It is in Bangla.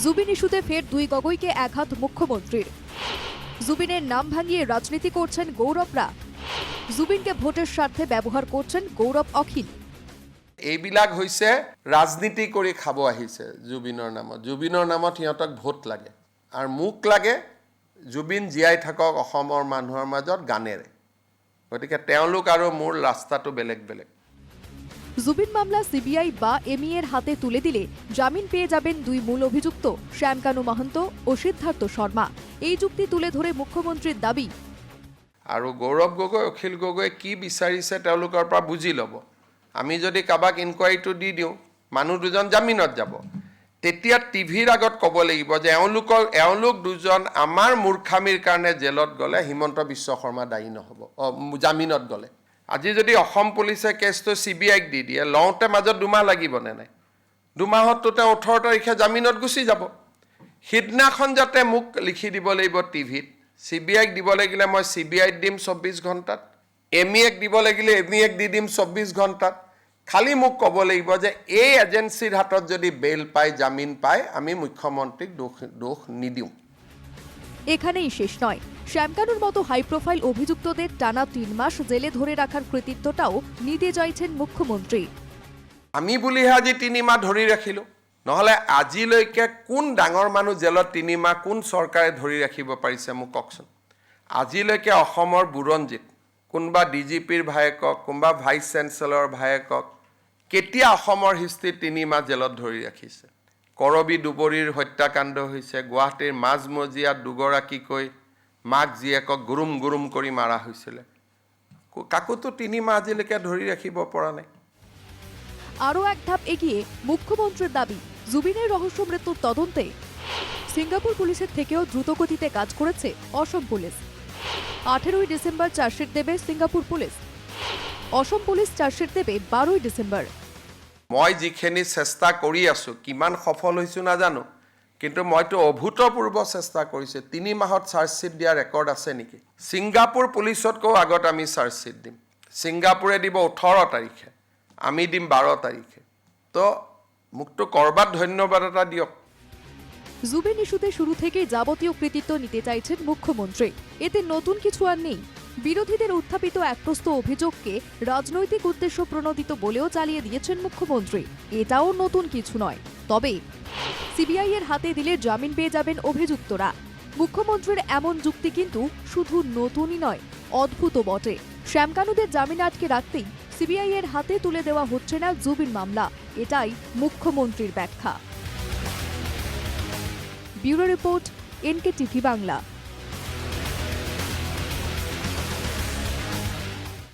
জুবিন ইস্যুতে ফের দুই গগৈকে আঘাত মুখ্যমন্ত্রীর। জুবিনের নাম ভাঙিয়ে রাজনীতি করছেন গৌরবরা জুবিনকে ভোটের স্বার্থে ব্যবহার করছেন গৌরব অখিল। এইবিলাক হৈছে ৰাজনীতি কৰি খাব আহিছে জুবিনৰ নামত। জুবিনৰ নামত সিহঁতক ভোট লাগে আৰু মোক লাগে জুবিন জীয়াই থাকক অসমৰ মানুহৰ মাজত গানেৰে। গতিকে তেওঁলোক আৰু মোৰ ৰাস্তাটো বেলেগ বেলেগ। জুবিন মামলা সিবিআই বা এমই এর হাতে তুলে দিলে জামিন পেয়ে যাবেন দুই মূল অভিযুক্ত, শ্যামকানু মাহান্ত ও সিদ্ধার্থ শর্মা। এই যুক্তি তুলে ধরে মুখ্যমন্ত্রীর দাবি। আৰু গৌৰৱ গগৈ, অখিল গগৈয়ে কি বিচাৰিছে তেওঁলোকৰ পৰা বুজি ল'ব। আমি যদি কাৰোবাক ইনকুৱাৰীটো দি দিওঁ, মানুহ দুজন জামিনত যাব। তেতিয়া টিভিৰ আগত ক'ব লাগিব যে এওঁলোকৰ এওঁলোক দুজন আমাৰ মূৰ্খামিৰ কাৰণে জেলত গ'লে হিমন্ত বিশ্ব শৰ্মা দায়ী নহ'ব জামিনত গ'লে। আজি যদি অসম পুলিচে কেছটো চি বি আইক দি দিয়ে লওঁতে মাজত দুমাহ লাগিবনে নাই? দুমাহততো তেওঁ ওঠৰ তাৰিখে জামিনত গুচি যাব। সিদিনাখন যাতে মোক লিখি দিব লাগিব টিভিত চি বি আইক দিব লাগিলে মই চি বি আইত দিম চৌব্বিছ ঘণ্টাত এম ই এক দিব লাগিলে এম ই এক দি দিম চৌব্বিছ ঘণ্টাত। খালি মোক ক'ব লাগিব যে এই এজেঞ্চিৰ হাতত যদি বেইল পায় জামিন পায় আমি মুখ্যমন্ত্ৰীক দোষ দোষ নিদিওঁ। এখানেই শেষ নয়। শ্যামকানুর মতো হাই প্রোফাইল অভিযুক্তদের টানা তিন মাস জেলে ধরে রাখার কৃতিত্বটাও নিতে চাইছেন মুখ্যমন্ত্রী। আমি বুলিহে আজি তিনিমাহ ধৰি ৰাখিলোঁ নহ'লে আজিলৈকে কোন ডাঙৰ মানুহ জেলত তিনিমাহ কোন চৰকাৰে ধৰি ৰাখিব পাৰিছে মোক কওকচোন। আজিলৈকে অসমৰ বুৰঞ্জীত কোনোবা ডি জি পিৰ ভায়েকক, কোনোবা ভাইচ চেঞ্চেলৰ ভায়েকক কেতিয়া অসমৰ হিষ্ট্ৰীত তিনিমাহ জেলত ধৰি ৰাখিছে? কৰবী দুবৰীৰ হত্যাকাণ্ড হৈছে গুৱাহাটীৰ মাজমজিয়াত দুগৰাকীকৈ মাক জীয়েকক গুৰুম গুৰুম কৰি মাৰা হৈছিলে। কাকোতো তিনিমাহ আজিলৈকে ধৰি ৰাখিব পৰা নাই। আরও এক ধাপ এগিয়ে মুখ্যমন্ত্রীর দাবি জুবিনের রহস্য মৃত্যুর তদন্তে সিঙ্গাপুর পুলিশের থেকেও দ্রুতগতিতে কাজ করেছে অসম পুলিশ আঠেরোই ডিসেম্বর চার্জশিট দেবে Singapore police Asom police chargesheet দেবে বারোই ডিসেম্বর মই যিখিনি চেষ্টা কৰি আছোঁ, কিমান সফল হৈছোঁ নাজানো, কিন্তু মইতো অভূতপূৰ্ব চেষ্টা কৰিছোঁ। তিনি মাহত চাৰ্জশ্বিট দিয়া ৰেকৰ্ড আছে নেকি? ছিংগাপুৰ পুলিচতকৈও আগত আমি চাৰ্জশ্বিট দিম। ছিংগাপুৰে দিব ওঠৰ তাৰিখে, আমি দিম বাৰ তাৰিখে। তো মোকতো ক'ৰবাত ধন্যবাদ এটা দিয়ক। জুবিন ইস্যুতে শুরু থেকেই যাবতীয় কৃতিত্ব নিতে চাইছেন মুখ্যমন্ত্রী। এতে নতুন কিছু আর নেই। বিরোধীদের উত্থাপিত এক প্রস্ত অভিযোগকে রাজনৈতিক উদ্দেশ্য প্রণোদিত বলেও চালিয়ে দিয়েছেন মুখ্যমন্ত্রী। এটাও নতুন কিছু নয়। তবে সিবিআই এর হাতে দিলে জামিন পেয়ে যাবেন অভিযুক্তরা। মুখ্যমন্ত্রীর এমন যুক্তি কিন্তু শুধু নতুনই নয়, অদ্ভুত বটে। শ্যামকানুদের জামিন আটকে রাখতেই সিবিআই এর হাতে তুলে দেওয়া হচ্ছে না জুবিন মামলা। এটাই মুখ্যমন্ত্রীর ব্যাখ্যা। Bureau report NK TV Bangla.